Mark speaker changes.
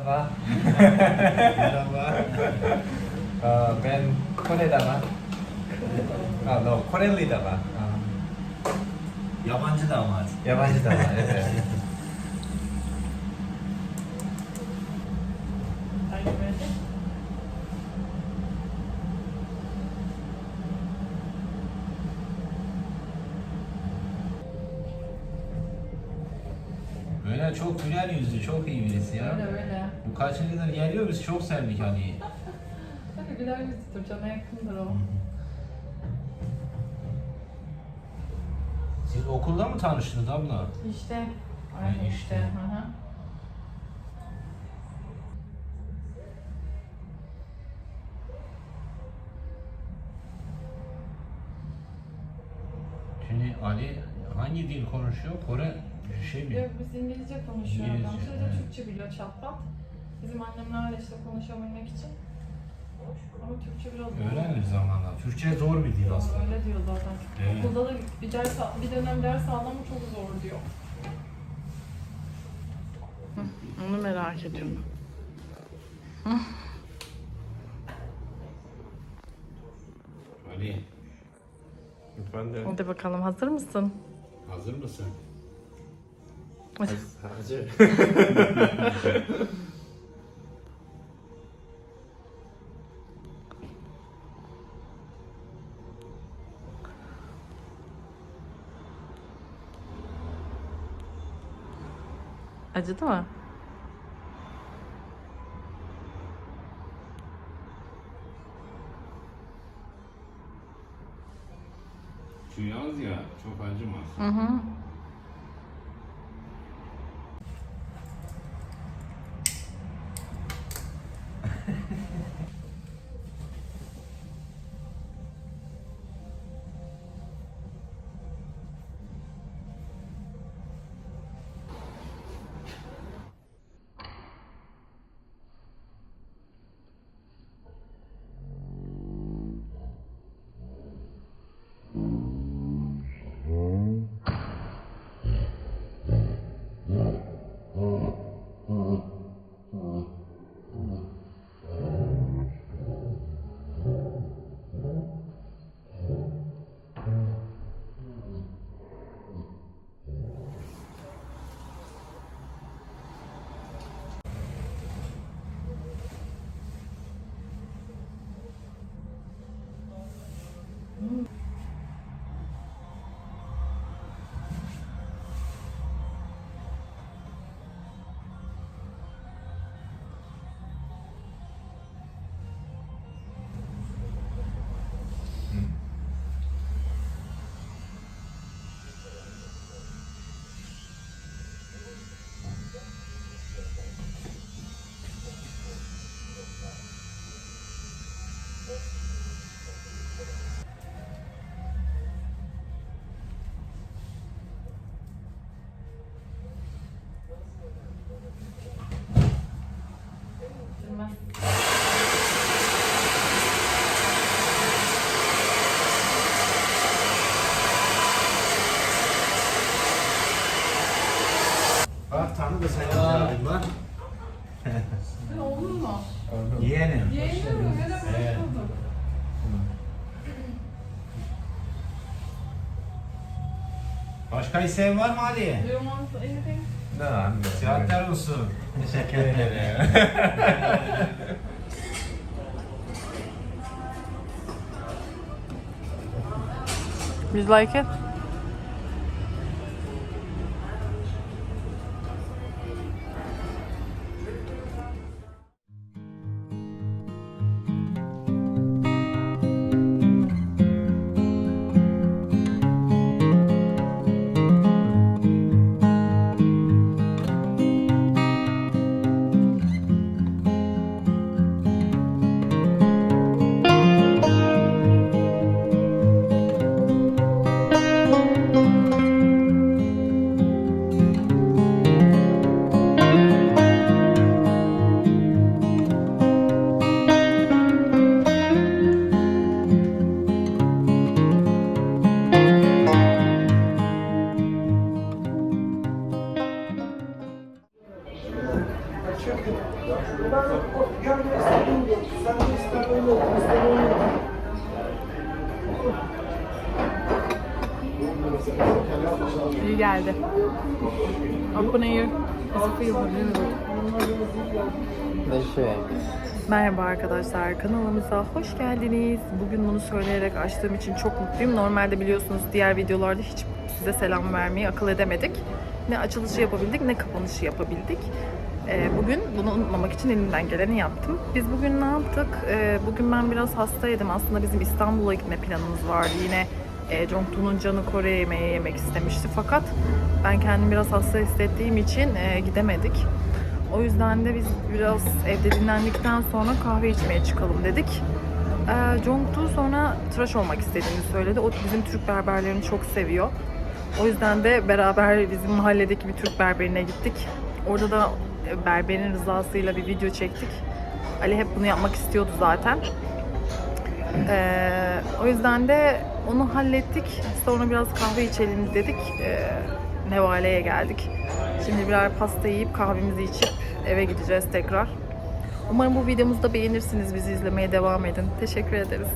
Speaker 1: Merhaba.
Speaker 2: Merhaba.
Speaker 1: Ben Kore'de var. Ah, no, Koreli de var. Ah,
Speaker 2: Yabancı damat.
Speaker 1: Yabancı da var, evet.
Speaker 3: Are you ready?
Speaker 2: Böyle çok güler yüzlü, çok iyi birisi ya.
Speaker 3: Öyle öyle.
Speaker 2: Bu kaçıncıdır geliyor biz çok sevdik Ali'yi.
Speaker 3: Tabii güler yüzlüdür, cana yakındır o.
Speaker 2: Siz okulda mı tanıştınız abla?
Speaker 3: İşte. Aynen işte.
Speaker 2: işte.
Speaker 3: Hı hı.
Speaker 2: Şimdi Ali hangi dil konuşuyor? Kore şey mi?
Speaker 3: Yok biz İngilizce konuşuyoruz.
Speaker 2: İngilizce.
Speaker 3: Sadece
Speaker 2: evet.
Speaker 3: Türkçe biliyor çatpat. Bizim annemlerle işte konuşabilmek için. Ama Türkçe biraz zor.
Speaker 2: Öğrenir zamanla. Türkçe zor bir dil aslında.
Speaker 3: Öyle diyor zaten.
Speaker 2: Evet.
Speaker 3: Okulda da bir, ders, bir dönem ders aldım çok zor diyor. Onu merak ediyorum.
Speaker 2: Ali
Speaker 1: Efendim?
Speaker 3: Hadi bakalım hazır mısın?
Speaker 2: hazır mısın?
Speaker 1: Hacı.
Speaker 3: Acıdı mı?
Speaker 2: Şu yaz ya çok acımaz.
Speaker 3: Hı hı.
Speaker 2: Yeğenim.
Speaker 3: Yeğenim mi? Merhaba,
Speaker 2: Evet.
Speaker 3: hoş bulduk.
Speaker 2: Başka isteğin var mı Ali?
Speaker 3: Want anything?
Speaker 1: I'm
Speaker 2: Sıhhatler olsun.
Speaker 1: Teşekkür ederim.
Speaker 3: You like it? İyi geldi. Open air. Merhaba arkadaşlar, kanalımıza hoş geldiniz. Bugün bunu söyleyerek açtığım için çok mutluyum. Normalde biliyorsunuz diğer videolarda hiç size selam vermeyi akıl edemedik. Ne açılışı yapabildik ne kapanışı yapabildik. Ee, bugün bunu unutmamak için elimden geleni yaptım. Biz bugün ne yaptık? Ee, bugün ben biraz hastaydım. Aslında bizim İstanbul'a gitme planımız vardı. Yine e, Jongtu'nun canı Kore yemeği yemek istemişti. Fakat ben kendimi biraz hasta hissettiğim için e, gidemedik. O yüzden de biz biraz evde dinlendikten sonra kahve içmeye çıkalım dedik. Ee, Jongtu sonra tıraş olmak istediğini söyledi. O bizim Türk berberlerini çok seviyor. O yüzden de beraber bizim mahalledeki bir Türk berberine gittik. Orada da e, berberin rızasıyla bir video çektik. Ali hep bunu yapmak istiyordu zaten. Ee, o yüzden de onu hallettik. Sonra biraz kahve içelim dedik. Ee, Nevale'ye geldik. Şimdi birer pasta yiyip kahvemizi içip eve gideceğiz tekrar. Umarım bu videomuzu da beğenirsiniz. Bizi izlemeye devam edin. Teşekkür ederiz.